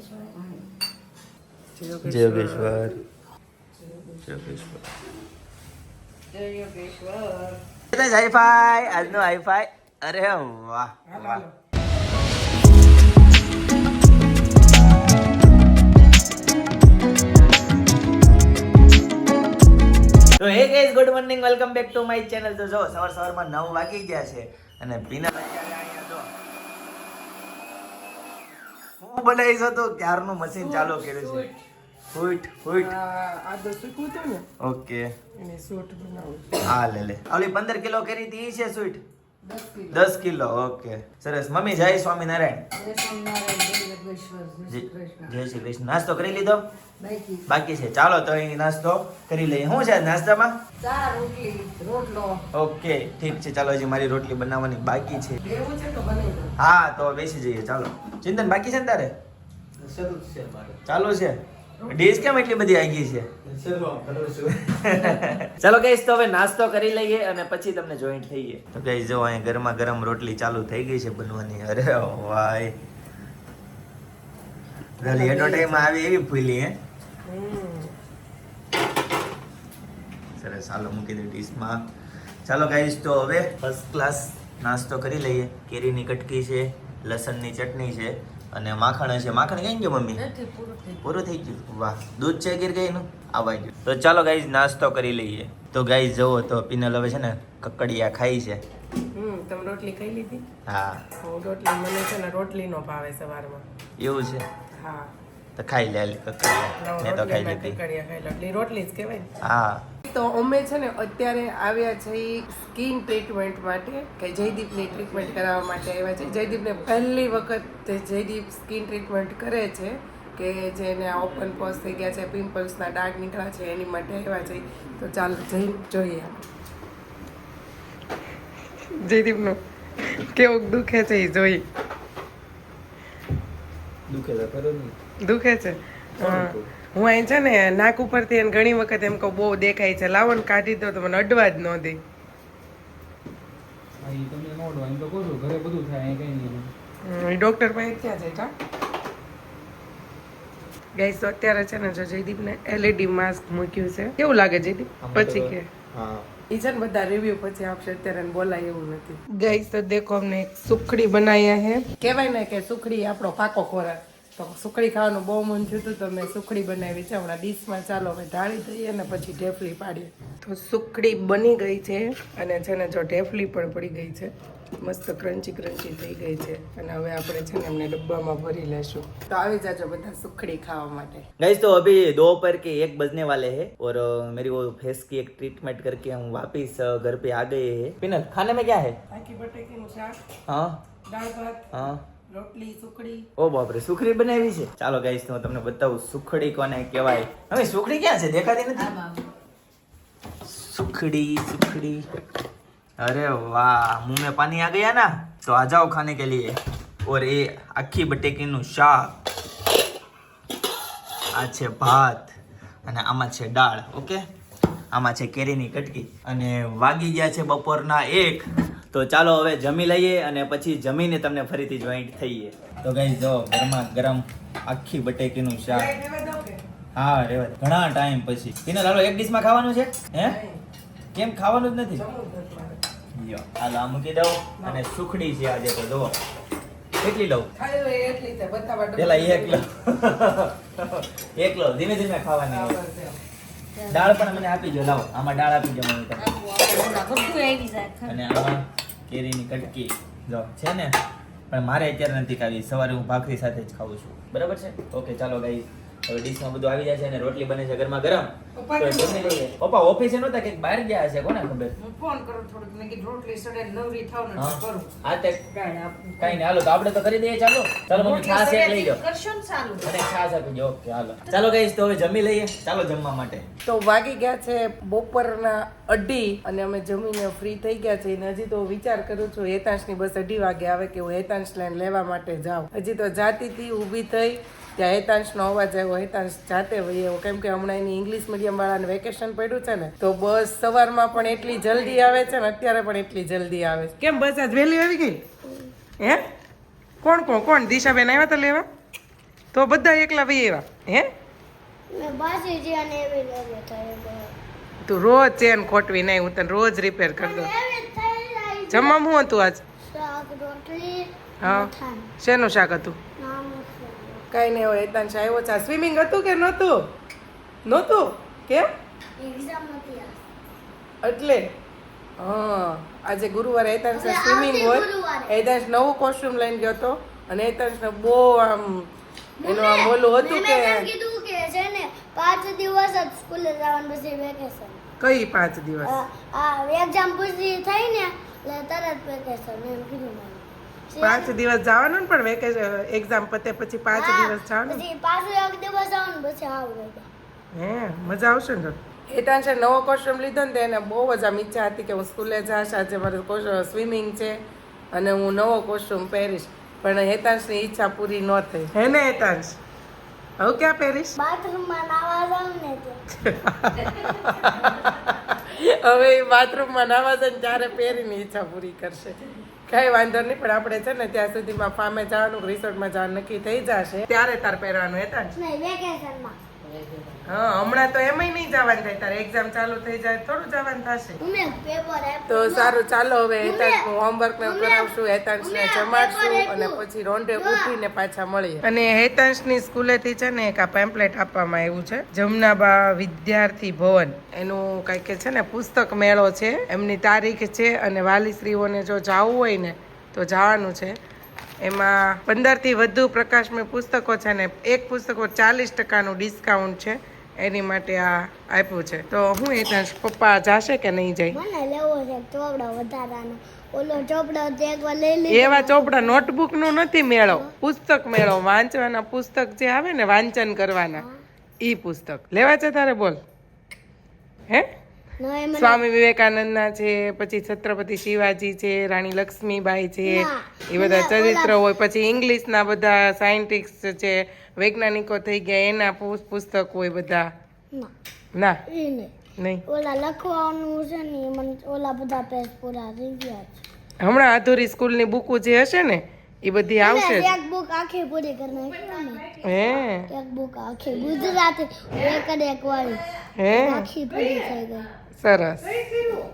જય યોગેશ્વર જય યોગેશ્વર હાઈફાઈ આજનો હાઈફાઈ. અરે વાહ વાહ તો hey guys good morning welcome back to my channel તો જો સવાર સવારમાં નવ વાગી ગયા છે અને પીના અત્યારે અહીંયા જો હું બનાવીશ તો ક્યારનું મશીન ચાલુ કર્યું છે. ફૂટ ફૂટ. આ દસ સૂકવું ને. ઓકે. એને સૂટ બનાવું હા લે લે. ઓલી પંદર કિલો કરી હતી છે સ્વીટ દસ કિલો. ઓકે. સરસ. મમ્મી જય સ્વામિનારાયણ. જય શ્રી કૃષ્ણ નાસ્તો કરી લીધો? બાકી બાકી છે. ચાલો તો અહીં નાસ્તો કરી લઈએ. શું છે નાસ્તામાં? ચા રોટલી રોટલો. ઓકે ઠીક છે. ચાલો હજી મારી રોટલી બનાવવાની બાકી છે. એવું છે તો બનાવી દો હા તો બેસી જઈએ. ચાલો. ચિંતન બાકી છે ને તારે? ચાલુ છે. ડીશ કેમ એટલી બધી આવી ગઈ છે? ચાલો ગઈશ તો હવે નાસ્તો કરી લઈએ અને પછી તમને જોઈન્ટ થઈએ. તો ગઈશ જો અહીં ગરમા ગરમ રોટલી ચાલુ થઈ ગઈ છે બનવાની. અરે ભાઈ. ગલી એનો ટાઈમ આવી એવી ફૂલી હે? સરસ ચાલો મૂકી દે ડીશમાં. ચાલો ગાઈશ તો હવે ફર્સ્ટ ક્લાસ નાસ્તો કરી લઈએ. કેરીની કટકી છે લસણની ચટણી છે. અને માખણ છે માખણ કઈ ગયો મમ્મી? પૂરું થઈ ગયું. વાહ દૂધ છે ગીર ગઈનું આવી ગયું. તો ચાલો ગાઈઝ નાસ્તો કરી લઈએ. તો ગાઈઝ જવો તો પિનલ હવે છે ને કકડિયા ખાઈ છે. હમ તમે રોટલી ખાઈ લીધી? હા. રોટલી મને છે ને રોટલી નો ભાવે સવારમાં. એવું છે? હા. તો ખાઈ લે મેં તો ખાઈ લીધી. રોટલી જ કહેવાય હા. તો અમે છે ને અત્યારે આવ્યા છે સ્કિન ટ્રીટમેન્ટ માટે કે જયદીપની ટ્રીટમેન્ટ કરાવવા માટે આવ્યા છે. જયદીપને પહેલી વખત જયદીપ સ્કિન ટ્રીટમેન્ટ કરે છે કે જેને ઓપન પોસ થઈ ગયા છે પિમ્પલ્સના ડાર્ક નીકળ્યા છે એની માટે આવ્યા છે. તો ચાલો જઈ જોઈએ જયદીપનું કેવું દુખે છે એ જોઈ. દુખે તો ખરું દુખે છે. હા. અહીં છે ને નાક ઉપરથી એને ઘણી વખત એમ કહું બહુ દેખાય છે. લાવો ને કાઢી દો તો મને અડવા જ ન દે. છું ડોક્ટર પાસે ક્યાં જાય કા? ગાઈસ તો અત્યારે છે ને જો જયદીપને એલઈડી માસ્ક મૂક્યું છે. કેવું લાગે જયદીપ? પછી કે. હા. ઈ બધા રિવ્યુ પછી આપશે અત્યારે બોલાય એવું નથી. ગાઈસ તો દેખો અમને સુખડી બનાવ્યા હે કહેવાય ને કે સુખડી આપણો પાકો ખોરાક. તો સુખડી ખાવાનું બહુ મન થયું હતું તો મેં સુખડી બનાવી છે હમણાં ડીશમાં ચાલો હવે ઢાળી દઈએ અને પછી ઢેફલી પાડીએ તો સુખડી બની ગઈ છે અને છે ને જો ઢેફલી પણ પડી ગઈ છે મસ્ત ક્રંચી ક્રંચી થઈ ગઈ છે અને હવે આપણે છે ને એમને ડબ્બામાં ભરી લેશું તો આવી જાજો બધા સુખડી ખાવા માટે गाइस तो अभी दोपहर के एक बजने वाले हैं और अ, मेरी वो फेस की एक ट्रीटमेंट करके हम वापस अ, घर पे आ गए हैं पिनल खाने में क्या है બાકી બટેકીનું શાક हाँ દાળ ભાત हाँ રોટલી સુખડી. ઓ બાપ સુખડી બનાવી છે. ચાલો ગાઈસ હું તમને બતાવું સુખડી કોને કહેવાય. હવે સુખડી ક્યાં છે? દેખાતી નથી? સુખડી સુખડી. અરે વાહ મુંહ પાણી આ ગયા ના? તો આ જાઓ ખાને કે લીએ. ઓર એ આખી બટેકીનું શાક. આ છે ભાત અને આમાં છે દાળ ઓકે? આમાં છે કેરીની કટકી. અને વાગી ગયા છે બપોરના એક. તો ચાલો હવે જમી લઈએ અને પછી જમીને તમને ફરીથી જોઈન્ટ થઈએ. તો ગઈ જો ગરમા ગરમ આખી બટેકીનું શાક. હા રેવા ઘણા ટાઈમ પછી. એને લાલો એક ડીશમાં ખાવાનું છે? હે? કેમ ખાવાનું જ નથી? હાલો આ મૂકી દઉં અને સુખડી છે આજે તો જુઓ. કેટલી લઉં? એટલી છે બતાવવા પેલા એક લો એક લો ધીમે ધીમે ખાવાની. દાળ પણ મને આપી દો લાવો. આમાં દાળ આપી દો મને અને આમાં કેરીની કટકી જો છે ને, પણ મારે અત્યારે નથી ખાવી. સવારે હું ભાખરી સાથે જ ખાઉં છું. બરાબર છે? ઓકે, ચાલો ગાઈ હવે ડીશમાં બધું આવી જાય છે અને રોટલી બને છે ઘરમાં ગરમ. જમી લઈએ. પપ્પા ઓફિસે નહોતા કે બહાર ગયા હશે કોને ખબર? હું ફોન કરું થોડુંક મેં કીધું રોટલી સડે નવરી થાવ ને કરું. હા તે કઈ ને હાલો તો આપણે તો કરી દઈએ ચાલો. ચાલો મમ્મી છાશ એક લઈ જાઓ કરશો ને સારું અને છાશ આપી દો ઓકે હાલો. ચાલો ગાઈસ તો હવે જમી લઈએ. ચાલો જમવા માટે. તો વાગી ગયા છે બપોરના અઢી અને અમે જમીને ફ્રી થઈ ગયા છે અને હજી તો વિચાર કરું છું હેતાંશની બસ અઢી વાગે આવે કે હું હેતાંશ લાઈન લેવા માટે જાઉં. હજી તો જાતી હતી ઊભી થઈ. ત્યાં હેતાંશનો અવાજ આવ્યો હેતાંશ જાતે વહીએ આવ્યો કેમ કે હમણાં એની ઇંગ્લિશ મીડિયમ વાળાને વેકેશન પડ્યું છે ને તો બસ સવારમાં પણ એટલી જલ્દી આવે છે ને અત્યારે પણ એટલી જલ્દી આવે છે. કેમ બસ આજ વહેલી આવી ગઈ? હે? કોણ કોણ કોણ? દિશાબેન આવ્યા હતા લેવા? તો બધા એકલા ભાઈ એવા હે. તું રોજ ચેન ખોટવી નહીં હું તને રોજ રિપેર કરી દઉં. જમવામાં શું હતું આજ? હા. શેનું શાક હતું. કઈ નહીં હોય એતાંશ આવ્યો છે. સ્વિમિંગ હતું કે નહોતું? નહોતું? કેમ? એટલે? હા. આજે ગુરુવારે એતાંશ સ્વિમિંગ હોય. એતાંશ નવું કોસ્ટ્યુમ લઈને ગયો હતો. અને એતાંશને બહુ આમ એનું આમ બોલું હતું કે છે ને પાંચ દિવસ જ સ્કૂલે જવાનું પછી વેકેશન કઈ પાંચ દિવસ? આ એક્ઝામ પૂરી થઈ ને એટલે તરત વેકેશન એમ કીધું મને. પાંચ દિવસ જવાનું પણ વેકેશન એક્ઝામ પતે પછી પાંચ દિવસ જવાનું? પછી પાછું એક દિવસ જવાનું પછી આવું હે મજા આવશે ને એટાંશે નવો કોસ્ટ્યુમ લીધો ને તેને એને બહુ જ આમ ઈચ્છા હતી કે હું સ્કૂલે જાશ આજે મારે સ્વિમિંગ છે અને હું નવો કોસ્ટ્યુમ પહેરીશ. પણ હેતાંશની ઈચ્છા પૂરી ન થઈ. હે ને હેતાંશ? હવે ક્યાં પહેરીશ? બાથરૂમમાં નાવા જાઉં ને હવે એ બાથરૂમમાં નાવા જાય ને ત્યારે પહેરીને ઈચ્છા પૂરી કરશે. કઈ વાંધો નહીં પણ આપણે છે ને ત્યાં સુધીમાં ફાર્મે જવાનું રિસોર્ટમાં જવાનું નક્કી થઈ જશે. ત્યારે તાર પહેરવાનું હતા વેકેશનમાં હા હમણાં તો એમાંય નહીં જવાનું થાય. તારે એક્ઝામ ચાલુ થઈ જાય થોડું જવાનું થશે. ઉમે પેપર આપ્યું. તો સારું ચાલો હવે હેતાંશનું હોમવર્ક ને કરાવશું હેતાંશને ને જમાડશું અને પછી રોંઢે વાહ. ઉઠીને પાછા મળીએ. અને હેતાંશની સ્કૂલેથી છે ને એક આ પેમ્પલેટ આપવામાં આવ્યું છે. જમનાબા વિદ્યાર્થી ભવન. એનું કંઈક કે છે ને પુસ્તક મેળો છે. એમની તારીખ છે અને વાલીશ્રીઓને જો જવું હોય ને તો જવાનું છે. એમાં પંદરથી વધુ પ્રકાશમય પુસ્તકો છે ને એક પુસ્તકો ચાલીસ ટકાનું ડિસ્કાઉન્ટ છે. એની માટે આ આપ્યું છે. તો હું હેતાંશ પપ્પા જાશે કે નહીં જાય? મને લેવો છે ચોપડો વધારાનો. ઓલો ચોપડો તે એકવાર લઈ લીધો. એવા ચોપડા નોટબુકનું નથી મેળો. પુસ્તક મેળો. વાંચવાના પુસ્તક જે આવે ને વાંચન કરવાના ઈ પુસ્તક. લેવા છે તારે બોલ. હે? ન એ સ્વામી વિવેકાનંદના છે પછી છત્રપતિ શિવાજી છે રાણી લક્ષ્મીબાઈ છે એ બધા ચરિત્ર હોય પછી ઇંગ્લિશના બધા સાયન્ટિસ્ટ છે વૈજ્ઞાનિકો થઈ ગયા એના પુસ- પુસ્તક હોય બધા. ના. નહીં. નહીં? ઓલા લખવાનું છે ને મને ઓલા બધા પેજ પૂરા થઈ ગયા છે. હમણાં આધુરી સ્કૂલની બુકો જે હશે ને એ બધી આવશે એક બુક આખી પૂરી કરી નાખી હે? એક બુક આખી ગુજરાતી એક અને એક વાળી. હે? આખી પૂરી થઈ ગઈ. સરસ.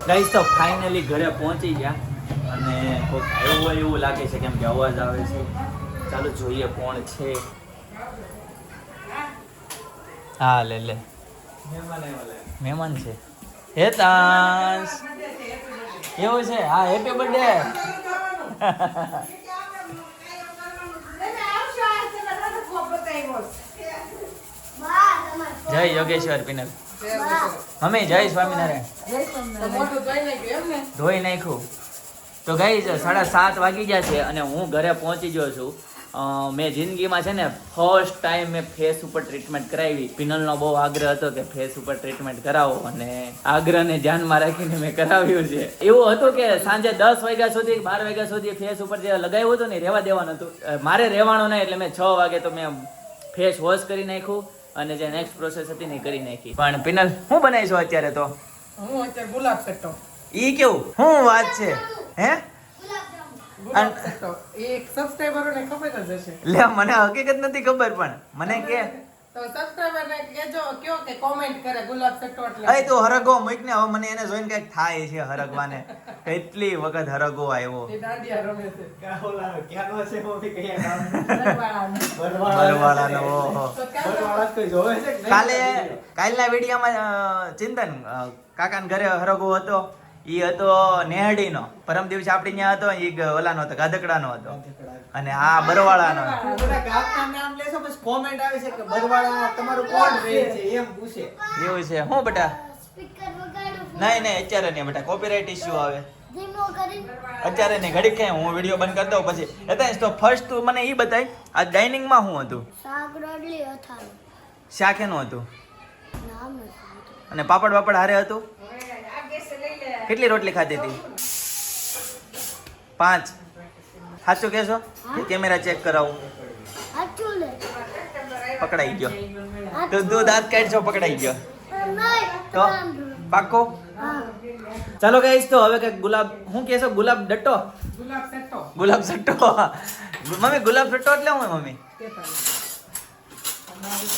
ગાઈસ તો ફાઇનલી ઘરે પહોંચી ગયા. અને કોઈક આવ્યો હોય એવું લાગે છે કેમ કે અવાજ આવે છે. ચાલો જોઈએ કોણ છે. હા, લે લે. મહેમાન છે. હેતાંશ એવું છે? હા હેપી બર્થડે જય યોગેશ્વર પિનલ. મમ્મી, જય સ્વામિનારાયણ. ધોઈ નાખ્યું. તો ગઈ સાડા સાત વાગી ગયા છે અને હું ઘરે પહોંચી ગયો છું. મેં જિંદગીમાં છે ને ફર્સ્ટ ટાઈમ મેં ફેસ ઉપર ટ્રીટમેન્ટ કરાવી. પિનલનો બહુ આગ્રહ હતો કે ફેસ ઉપર ટ્રીટમેન્ટ કરાવો અને આગ્રહને ધ્યાનમાં રાખીને મેં કરાવ્યું છે. એવું હતું કે સાંજે દસ વાગ્યા સુધી બાર વાગ્યા સુધી ફેસ ઉપર જે લગાવ્યું હતું ને રહેવા દેવાનું હતું. મારે રહેવાનું નહીં એટલે મેં છ વાગે તો મેં ફેસ વોશ કરી નાખ્યું અને જે નેક્સ્ટ પ્રોસેસ હતી ને કરી નાખી. પણ પિનલ હું બનાવીશું અત્યારે તો? હું અત્યારે ગુલાબ સટ્ટો ઈ કેવું? શું વાત છે. હે? ગુલાબ સટ્ટો ખબર જ હશે. લે મને હકીકત નથી ખબર પણ. મને કે તો સબસ્ક્રાઈબરને કહેજો કયો કે કોમેન્ટ કરે ગુલાબ સટ્ટો એટલે. અય તું હરગો મૂક ને હવે મને એને જોઈને કંઈક થાય છે હરગવાને. કેટલી વખત હરગો આવ્યો. એ દાંડિયા રમે છે. બરવાળાનો ઓહો. તો કાકા કાલે કાલના વિડીયોમાં ચિંતન કાકાના ઘરે હરગો હતો. ઈ હતો નેહડીનો. પરમ દિવસે આપણે ત્યાં હતો એ ઓલાનો હતો ગાધકડાનો હતો. અને આ બરવાળાનો નામ લેશો પછી કોમેન્ટ આવે છે કે બરવાળા તમારું કોણ રહે છે. એમ પૂછે. એવું છે. હું બેટા? નહીં નહીં અત્યારે નહીં બેટા. કોપીરાઇટ ઇસ્યુ આવે. અત્યારે નહીં. ઘડી ક્યાંય હું વીડિયો બંધ કરી દઉં પછી. એટલે તો ફર્સ્ટ તું મને એ બતાય આ ડાઇનિંગમાં શું હતું? શાક રોટલી અથાણું. શાક એનું હતું. નામ નથી આવતું. અને પાપડ પાપડ હારે હતું? કેટલી રોટલી ખાધી હતી? પાંચ. સાચું કહેશો? કેમેરા ચેક કરાવું? પકડાઈ ગયો. તો દૂધ દાંત કાઢશો પકડાઈ ગયો. તો પાકો ચાલો ગાઈસ તો હવે કંઈક ગુલાબ હું કહેશો ગુલાબ ડટ્ટો? ગુલાબ સટ્ટો ગુલાબ સટ્ટો મમ્મી ગુલાબ સટ્ટો એટલે હું મમ્મી? મારી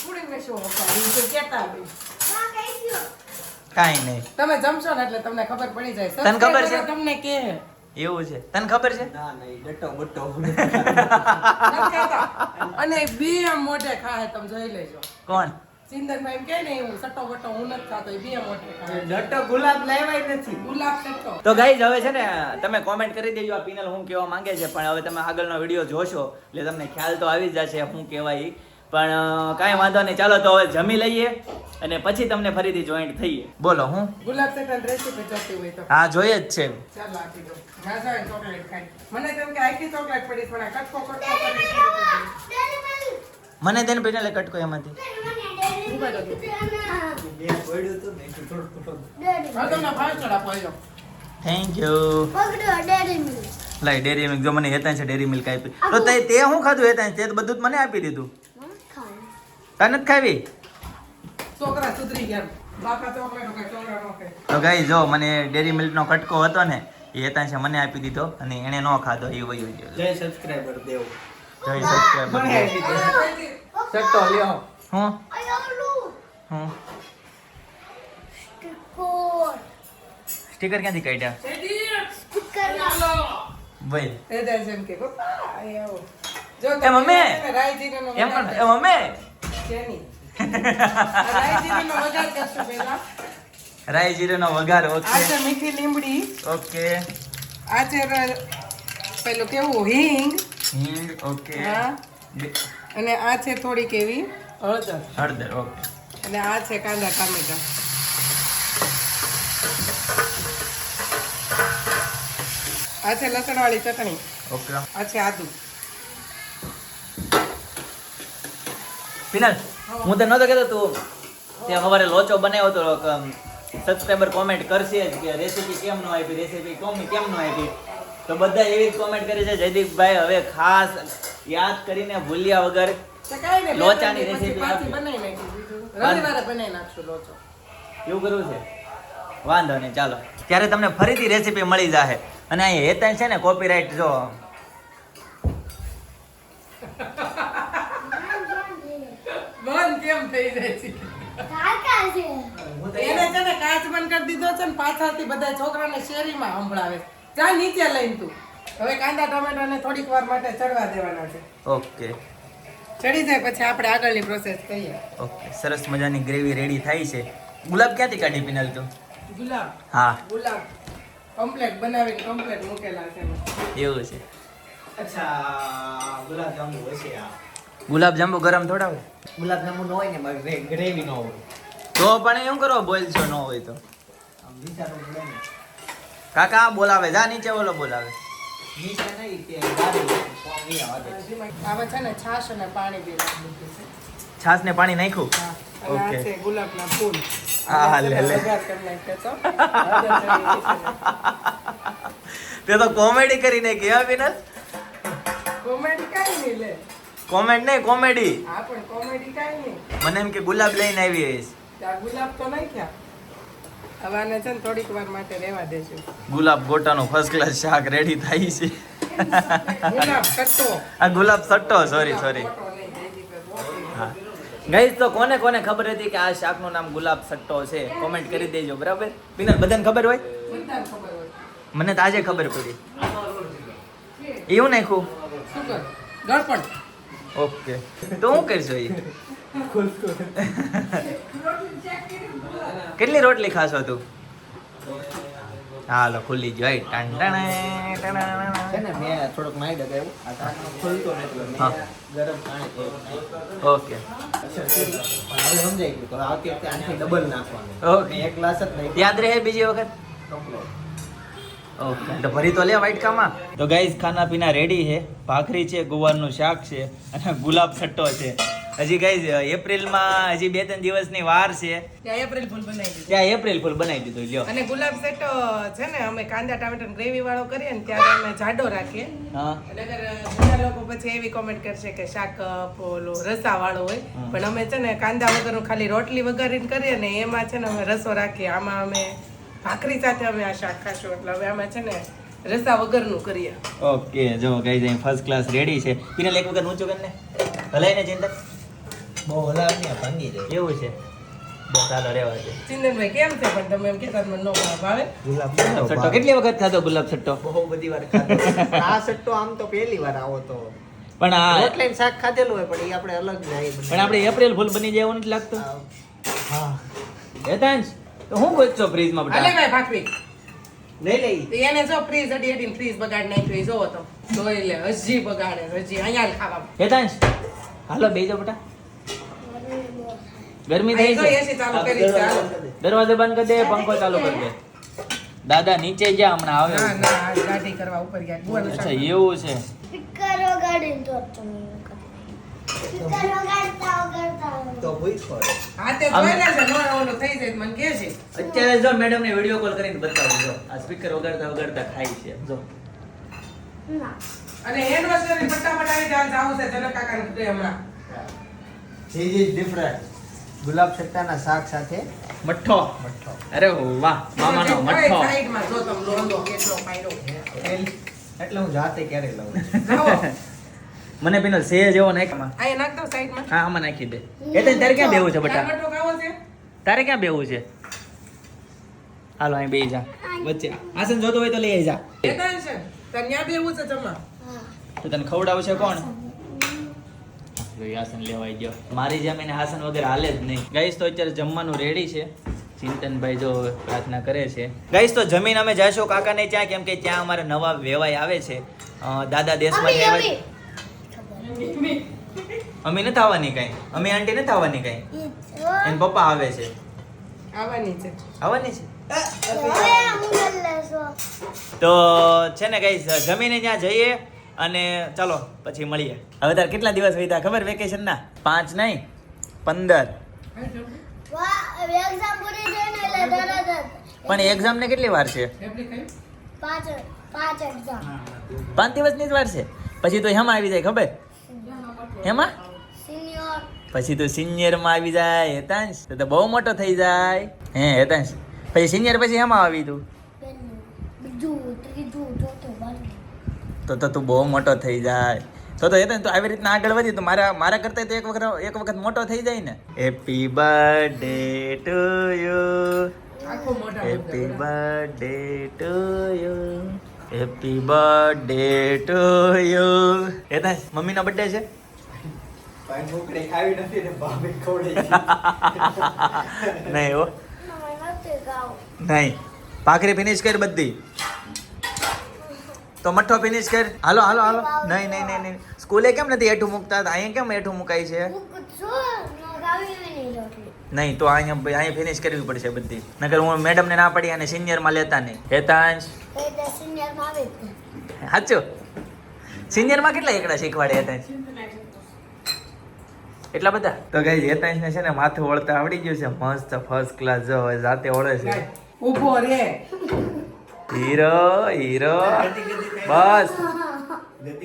કઈ નહીં. તમે જમશો ને એટલે તમને ખબર પડી જાય. તને ખબર છે? તમને કે. એવું છે. તને ખબર છે? ના નહીં ડટ્ટો બટ્ટો અને બે આમ મોઢે ખાય તમે જોઈ લેજો. કોણ? એમ કે ને હું સટ્ટો વટ્ટો હું નથી ખાતો બે મોઢે ખાય ડટ્ટો ગુલાબ લાવ્યા નથી. ગુલાબ સટ્ટો. તો ગાઈઝ હવે છે ને તમે કોમેન્ટ કરી દેજો આ પિનલ હું કેવા માંગે છે પણ હવે તમે આગળનો વીડિયો જોશો એટલે તમને ખ્યાલ તો આવી જ જશે હું કહેવાય ઈ. પણ કાંઈ વાંધો નહીં. ચાલો તો હવે જમી લઈએ અને પછી તમને ફરીથી જોઈન્ટ થઈએ. બોલો હું? ગુલાબ સટ્ટાની રેસીપી જોતી હોય તો. હા જોઈએ જ છે. ચાલો આપી દો ના જાય ચોકલેટ ખાઈ મને તેમ કે આખી ચોકલેટ પડી પણ આ કટકો કટકો કરી મને તેને પિનલે કટકો એમાંથી. થેન્ક યુ પકડો ડેરી મિલ્ક લાઈ ડેરી મિલ્ક જો મને હેતા છે ડેરી મિલ્ક આપી. તો તે તે હું ખાધું હેતા તે બધું જ મને આપી દીધું. તને ખાવી? છોકરા સુધરી ગયા. બાપા ચોકલેટ ખાય છોકરા નો ખાય. તો ગાઈ જો મને ડેરી મિલ્કનો કટકો હતો ને એ હેતાન છે મને આપી દીધો અને એણે ન ખાધો એ વયો ગયો. જય સબસ્ક્રાઇબર દેવ. જય સબસ્ક્રાઇબર સટ્ટો લ્યો. હું? હું? સ્ટીકર. ક્યાંથી કાઢ્યા? સ્ટીકર. ભાઈ. એ એમ કે પપ્પા અહીં જો એ મમ્મી! એમ પણ એ મમ્મી! વઘાર કરશું રાઈ જીરાનો વઘાર આ છે મીઠી લીમડી ઓકે આ છે પેલું કેવું? હિંગ. હિંગ ઓકે અને આ છે થોડીક એવી હળદર. હળદર ઓકે અને આ છે કાંદા ટામેટા. આ છે લસણવાળી ચટણી. ઓકે આ છે આદુ. ફિનલ હું તો નહોતો કહેતો તું તે સવારે લોચો બનાવ્યો તો સબસ્ક્રાઈબર કોમેન્ટ કરશે જ કે રેસીપી કેમ ન આપી રેસીપી કોમ કેમ ન આપી. તો બધા એવી જ કોમેન્ટ કરે છે જયદીપભાઈ હવે ખાસ યાદ કરીને ભૂલ્યા વગર લોચાની આપી. બનાવી નાખશું લોચો. એવું કરવું છે? વાંધો નહીં ચાલો. ત્યારે તમને ફરીથી રેસીપી મળી જશે અને અહીં હેતન છે ને કોપીરાઇટ જો કેમ થઈ જાય છે? હું તો એને છે ને કાચ બંધ કરી દીધો છે ને પાછળથી બધા છોકરાને શેરીમાં સંભળાવે. જા નીચે લઈને તું. હવે કાંદા ટમેટાને થોડીક વાર માટે ચડવા દેવાના છે. ઓકે. ચડી જાય પછી આપણે આગળની પ્રોસેસ કરીએ. ઓકે. સરસ મજાની ગ્રેવી રેડી થાય છે. ગુલાબ ક્યાંથી કાઢી પીનલ તું? ગુલાબ. હા. ગુલાબ. કમ્પ્લેટ બનાવીને કમ્પ્લેટ મૂકેલા છે. એવું છે. અચ્છા ગુલાબ જાંબુ હશે આ. ગુલાબ જાંબુ ગરમ થોડા હોય? ગુલાબ જાંબુ ન હોય ને ગ્રેવી ન હોય. તો પણ એમ કરો બોલ છો ન હોય તો. કાકા બોલાવે. જા નીચે બોલો બોલાવે. છાસ ને પાણી નાખ્યું ઓકે. ગુલાબના ફૂલ. હા, લે, લે. કરી તો. કોમેડી કરી નાખી હા કોમેડી કાંઈ નહીં લે. કોમેન્ટ નહીં કોમેડી. હા પણ કોમેડી કાઈ નહીં. મને એમ કે ગુલાબ લઈને આવી હઈશ. ગુલાબ તો નહીં હવે આને છે ને થોડીક વાર માટે રહેવા દેશું ગુલાબ ગોટાનું ફર્સ્ટ ક્લાસ શાક રેડી થાય છે. ગુલાબ સટ્ટો. આ ગુલાબ સટ્ટો સોરી સોરી. હા. ગઈ તો કોને કોને ખબર હતી કે આ શાકનું નામ ગુલાબ સટ્ટો છે? કોમેન્ટ કરી દેજો બરાબર? પિનલ બધાને ખબર હોય? મને તો આજે ખબર પડી. એવું નાખ્યું? ગળપણ ઓકે તો હું કરશો એ કેટલી રોટલી ખાશો તું હાલો ખુલ્લી જ હોય ટણ. છે ને મેં થોડોક નાઈ ડગાવ્યું આ ઢાંકણું ખુલતો નથી મેં. ગરમ પાણી. ઓકે હવે સમજાઈ ગયું તો આવતી વખતે આનાથી ડબલ નાખવાનું ઓકે. એક ગ્લાસ જ નહીં યાદ રહે બીજી વખત complete. ઓકે. તો ભરી તો લે વાઇટકામાં તો ગાઈઝ ખાના પીના રેડી છે. ભાખરી છે ગુવારનું શાક છે અને ગુલાબ સટ્ટો છે. હજી ગાઈઝ એપ્રિલમાં હજી બે ત્રણ દિવસની વાર છે. ત્યાં એપ્રિલ ફૂલ બનાવી દીધું. ત્યાં એપ્રિલ ફૂલ બનાવી દીધું લ્યો. અને ગુલાબ સેટ છે ને અમે કાંદા ટામેટા ગ્રેવી વાળો કરીએ ને ત્યારે અમે જાડો રાખીએ. હા. ઘણા લોકો પછી એવી કોમેન્ટ કરશે કે શાક પોલો રસા વાળો હોય પણ અમે છે ને કાંદા વગરનું ખાલી રોટલી વઘારીને કરીએ ને એમાં છે ને અમે રસો રાખીએ. આમાં અમે ભાખરી સાથે અમે આ શાક ખાશું. એટલે હવે અમે છે ને રસા વગરનું કરીએ. ઓકે જો ગાઈઝ અહીં ફર્સ્ટ ક્લાસ રેડી છે. પીને એક વખત ઊંચું કરીને. હલાઈને ચિંતન. બહુ હલાવી ને ભાંગી જાય એવું છે. બહુ સારો રહેવા છે ચિંતનભાઈ કેમ છે? પણ તમે એમ કહેતા મને નો ભાવે ગુલાબ સટ્ટો કેટલી વખત ખાધો ગુલાબ સટ્ટો? બહુ બધી વાર ખાધો. આ સટ્ટો આમ તો પહેલી વાર આવો તો. પણ આ રોટલાઈન શાક ખાધેલું હોય પણ એ આપણે અલગ જાય પણ આપણે એપ્રિલ ફૂલ બની જાય એવું નથી લાગતું? હા. હેતાંશ. તો હું ગોતશો ફ્રીજમાં અલે બેટા ભાઈ ભાખરી. લઈ લઈ. તો એને જો ફ્રીજ અડી અડીને ફ્રીજ બગાડ નાખ્યો એ જોવો તો. જોઈ લે હજી બગાડે હજી. અહીંયા ખાવા. હેતાંશ. હાલો બેજો બેટા. ગરમી થઈ છે. એસી ચાલુ કરી છે દરવાજો બંધ કરી દે. પંખો ચાલુ કરી દે. દાદા નીચે ગયા હમણાં આવે. ના ના ગાડી કરવા ઉપર ગયા. અચ્છા એવું છે. સ્પીકર વગાડીને તો તમે સ્પીકર વગાડતા અત્યારે જો મેડમ ને વીડિયો કોલ કરીને બતાવું જો. આ સ્પીકર વગાડતા વગાડતા ખાય છે જો. ના. અને એનિવર્સરી ફટાફટ આવી જાય જાવું છે જનક કાકાને ઘરે હમણાં. ધીસ ઇઝ ડિફરન્ટ ગુલાબ સટ્ટાના શાક સાથે મઠ્ઠો. મઠ્ઠો. અરે વાહ મામાનો મઠ્ઠો. સાઈડમાં જો તમે લોંદો કેટલો પાયરો. એટલે હું જાતે ક્યારે લઉં જાઓ. મને પેલો સે જેવો નાખમાં આ નાખ દો સાઈડમાં. હા આમાં નાખી દે. એટલે તારે ક્યાં બેવું છે બટા? છે? તારે ક્યાં બેવું છે? હાલો અહીં બેહી જા. વચ્ચે. આસન જોતો હોય તો લઈ આવી જા કેતા છે. તને ન્યા બેવું છે જમા હા તો તને ખવડાવશે કોણ? જો આસન લેવાઈ ગયો. મારી જેમ એને આસન વગર હાલે જ નહીં. ગાઈસ તો અત્યારે જમવાનું રેડી છે. ચિંતનભાઈ જો પ્રાર્થના કરે છે. ગાઈસ તો જમીન અમે જઈશું કાકાને ત્યાં કેમ કે ત્યાં અમારે નવા વેવાય આવે છે. દાદા દેશમાં અમી નથી આવવાની કઈ. અમે આંટી નથી આવવાની કઈ એન પપ્પા આવે છે. આવવાની છે. આવવાની છે? હવે હું લેશો. તો છે ને કઈ જમીને ત્યાં જઈએ અને ચાલો પછી મળીએ. હવે તાર કેટલા દિવસ વીતા? ખબર વેકેશન ના? પાંચ નહીં? પંદર. પણ એક્ઝામ ને કેટલી વાર છે? પાંચ પાંચ એક્ઝામ દિવસની જ વાર છે? પછી તો હેમાં આવી જાય ખબર? હેમાં પછી તો સિનિયરમાં આવી જાય હેતાંશ. તો તો બહુ મોટો થઈ જાય. હે હેતાંશ. પછી સિનિયર પછી હેમાં આવી તું? તો તો તું બહુ મોટો થઈ જાય. તો તો હેતાંશ તું આવી રીતના આગળ વધી. તો મારા મારા કરતા તો એક વખત એક વખત મોટો થઈ જાય ને. Happy birthday to you happy birthday to you happy birthday to you Hetansh મમ્મીનો બર્થડે છે? ભાઈ મોકળી ખાવી નથી ને ભાભી ખવડાવી નહીં હો. નહીં. ભાખરી ફિનિશ કર બધી. તો મઠ્ઠો ફિનિશ કર. હાલો હાલો હાલો. નહીં નહીં નહીં નહીં. સ્કૂલે કેમ નથી એઠું મૂકતા? અહીંયા કેમ એઠું મુકાય છે? નહીં તો અહીંયા અહીંયા ફિનિશ કરવી પડશે બધી. નકર હું મેડમને ના પડી અને સિનિયરમાં લેતા નહીં. હેતાંશ. સાચું? સિનિયરમાં કેટલા એકડા શીખવાડે હેતાંશ? એટલા બધા? તો ગઈ હેતાંશ ને છે ને માથું વળતા આવડી ગયું છે. મસ્ત ફર્સ્ટ ક્લાસ જો હવે જાતે ઓળે છે. ઊભો રે. Hero hero. બસ.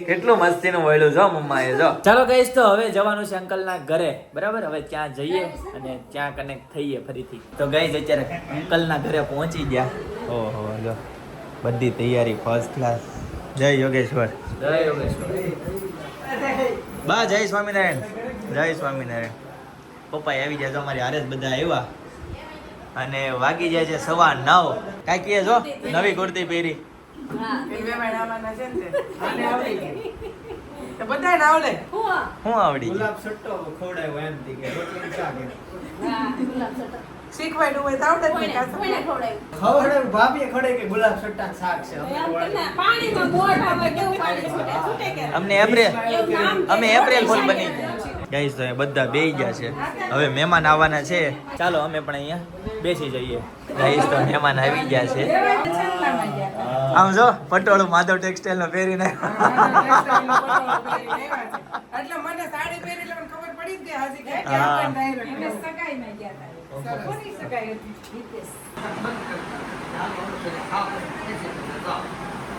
કેટલું મસ્તીનું વળ્યું જો મમ્માએ જો. ચાલો કહીશ તો હવે જવાનું છે અંકલના ઘરે. બરાબર? હવે ત્યાં જઈએ અને ત્યાં કનેક્ટ થઈએ ફરીથી. તો ગઈ અત્યારે અંકલના ઘરે પહોંચી ગયા. ઓહો જો. બધી તૈયારી ફર્સ્ટ ક્લાસ જય યોગેશ્વર. જય યોગેશ્વર. બા જય સ્વામિનારાયણ. જય સ્વામિનારાયણ. પપ્પા આવી જાય તો અમારી હારે જ બધા આવ્યા. અને વાગી જાય છે સવા નવ. કાંઈ કહે જો નવી કુર્તી પહેરી. હું. આવડી અમને એપ્રિલ અમે એપ્રિલ ફૂલ બની ગયા ગાઈસ તો બધા બે ગયા છે. હવે મહેમાન આવવાના છે. ચાલો અમે પણ અહીંયા બેસી જઈએ. ગાઈસ તો મહેમાન આવી ગયા છે. આમ જો પટોળું માધવ ટેક્સટાઇલ નો પહેરીને એટલે મને સાડી પહેરી એટલે ખબર પડી જ ગઈ હાજી કે હા. ક્યાં પણ direct.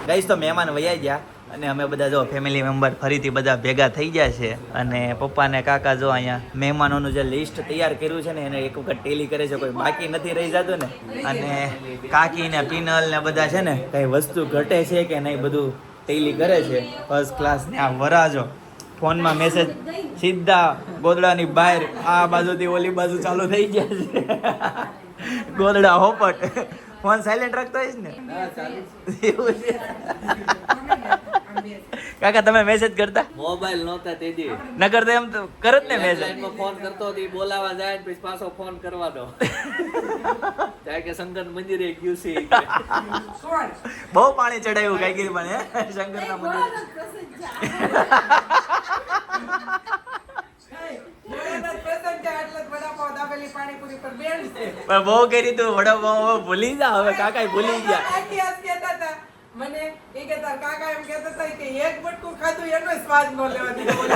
ગાઈસ તો મહેમાન વયા ગયા. અને અમે બધા જો ફેમિલી મેમ્બર ફરીથી બધા ભેગા થઈ ગયા છે અને પપ્પા ને કાકા જો અહીંયા મહેમાનોનું જે લિસ્ટ તૈયાર કર્યું છે ને એને એક વખત ટેલી કરે છે કોઈ બાકી નથી રહી જતું ને. અને કાકી ને પિનલ ને બધા છે ને કઈ વસ્તુ ઘટે છે કે નહીં બધું ટેલી કરે છે. ફર્સ્ટ ક્લાસ ને આ વરાજો ફોનમાં મેસેજ સીધા ગોદડાની બહાર આ બાજુથી ઓલી બાજુ ચાલુ થઈ ગયા છે. ગોદડા હોપટ. ફોન સાયલેન્ટ રાખતો હોય ને? એવું છે. કાકા તમે મેસેજ કરતા? મોબાઈલ નહોતા તે દી. ન કરતા એમ તો કરત ને મેસેજ ફોન કરતો હતી બોલાવા જાય પછી પાછો ફોન કરવાનો ત્યાં કે શંકર મંદિરે ગયું છે બહુ પાણી ચડાયું કાંઈ પણ શંકર ના મંદિર. જ બહુ કરી તું વડાપાવ ભૂલી જા હવે કાકા ભૂલી ગયા આખી આજ કહેતા હતા, મને એ કે તાર કાકા એમ કહેતા હતા કે એક બટકું ખાધું એનો સ્વાદ ન લેવા દીધો બોલે.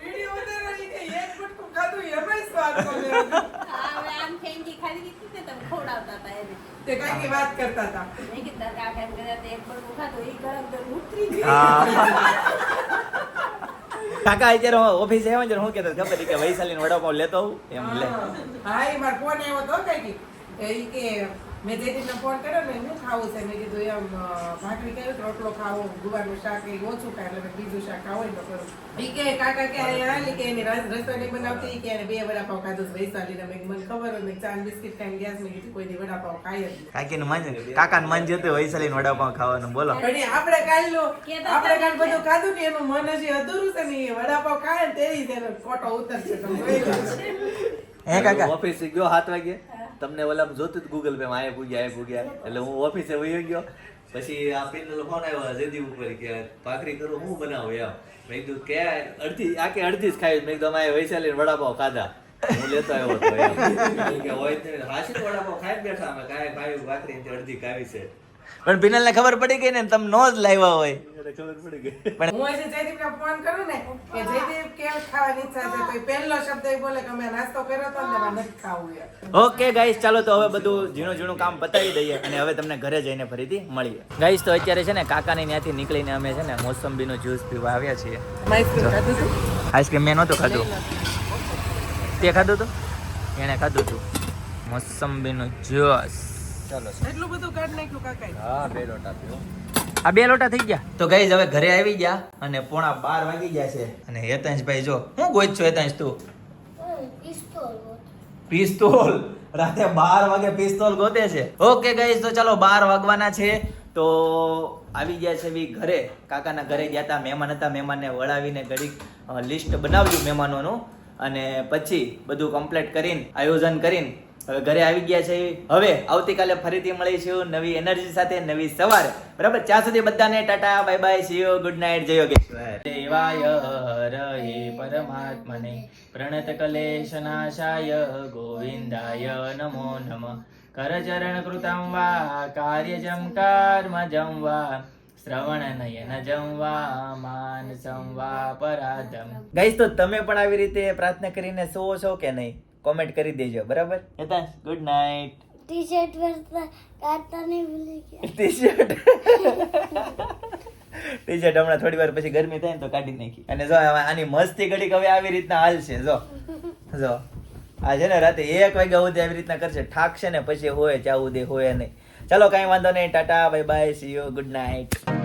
વીડિયો ઉતાર્યો ઈ કે એક બટકું ખાધું એનોય સ્વાદ ન લેવા આમ ખેંચી ખાધી દીધી ને તમે ખવડાવતા હતા એને. તે કાંઈક વાત કરતા હતા. મેં કીધું તારા કાકા એમ કહેતા હતા, એક બળવું ખાધું, ઈ ગરમ ગરમ ઉતરી ગયું. કાકા અત્યારે ઓફિસે આવ્યો ને હું કહેતો હતો, ખબર કે વૈશાલીનો વડાપાવ લેતો આવું? એમ લે. હા એ મારો ફોન આવ્યો હતો કઈ ઈ કે મેં જયદીપને ફોન કર્યો ને એમને ખાવું છે. મેં કીધું એમ ભાખરી કહ્યું તો રોટલો ખાવો ગુવારનું શાક એ ઓછું ખાય એટલે બીજું શાક ખાવો હોય તો કરું. કે કાકા કે આલી કે એની રસોઈ બનાવતી કે એને બે વડાપાવ ખાધું વૈશાલી વૈશાલીને મેં મને ખબર હોય મેં બિસ્કિટ ખાઈને ગયા મેં કીધું કોઈ વડાપાવ ખાય જ. કાકીનું મન કાકાનું મન જતું વૈશાલી વડાપાવ ખાવાનું બોલો. આપણે કાલનું આપણે કાલ બધું ખાધું ને એનું મન હજી અધૂરું છે ને વડાપાવ ખાય ને જ એનો ફોટો ઉતરશે તમે હે કાકા? ઓફિસે ગયો સાત વાગે તમને ઓલામાં જોતું ગૂગલ પે માં આયા પૂગ્યા આયા પૂગ્યા એટલે હું ઓફિસે વયો ગયો. પછી આ પિનલ ફોન આવ્યો જયદીપ ઉપર કે ભાખરી કરું, હું બનાવું એમ. મેં કીધું, કે અડધી, આખી અડધી જ ખાઈ. મેં કીધું અમારે વૈશાલી વડાપાવ ખાધા. હું લેતો આવ્યો હતો કે હોય હાસી વડાપાવ ખાઈ બેઠા અમે. કાંઈ ભાઈ ભાખરી અડધી ખાવી છે. પણ પિનલને ખબર પડી ગઈ ને તમે નો જ લાવ્યા હોય. એને ખબર પડી ગઈ. પણ હું આજે જયદીપને ફોન કરું ને કે જયદીપ કેમ ખાવાની ઈચ્છા છે? તો પહેલો શબ્દ એ બોલે કે અમે નાસ્તો કર્યો તો ને નથી ખાવું ઓકે ગાઈસ ચાલો તો હવે બધું ઝીણું ઝીણું કામ પતાવી દઈએ અને હવે તમને ઘરે જઈને ફરીથી મળીએ. ગાઈસ તો અત્યારે છે ને કાકાની ત્યાંથી નીકળીને અમે છે ને મોસંબીનો જ્યુસ પીવા આવ્યા છીએ. આઈસ્ક્રીમ મેં નહોતું ખાધું. તે ખાધું હતું? એણે ખાધું હતું. મોસંબીનું જ્યુસ. ચાલો એટલું બધું કાઢ નાખ્યું હા બે લોટા આ બે લોટા થઈ ગયા? તો ગઈ હવે ઘરે આવી ગયા અને પોણા બાર વાગી ગયા છે. અને હેતાંશભાઈ જો હું ગોઈ છું હેતાંશ તું? Pistol pistol? રાતે બાર વાગે પિસ્તોલ ગોતે છે. ઓકે ગઈ તો ચાલો બાર વાગવાના છે. તો આવી ગયા છે ઘરે. કાકાના ઘરે ગયા હતા મહેમાન હતા મહેમાનને વળાવીને ઘડીક લિસ્ટ બનાવ્યું મહેમાનોનું. અને પછી બધું કમ્પ્લીટ કરીને આયોજન કરીને હવે ઘરે આવી ગયા છે. હવે આવતીકાલે ફરીથી મળીશું નવી એનર્જી સાથે નવી સવારે. બરાબર? ત્યાં સુધી બધાને tata bye bye see you good night Jai Yogeshwar. દેવાય રહે પરમાત્મને પ્રણત કલેશ નાશાય ગોવિંદાય નમો નમ. કરચરણ કૃતમ વા કાર્યજમ કર્મજમ વા શ્રવણ તો તમે પણ આવી રીતે પ્રાર્થના કરીને સુવો છો કે નહીં? કોમેન્ટ કરી દેજો બરાબર? Hetansh good night T shirt પહેરતા કાઢતા નહીં ભૂલી ગયા. ટી શર્ટ ટી શર્ટ હમણાં થોડી વાર પછી ગરમી થાય ને તો કાઢી નાખી. અને જો આની મસ્તી ઘડીક હવે આવી રીતના હાલ છે જો. જો. આ છે ને રાતે એક વાગ્યા સુધી આવી રીતના કરશે. ઠાકશે ને પછી હોય ચાવું દે હોય નહીં. ચાલો કાંઈ વાંધો નહીં. Tata bye bye see you good night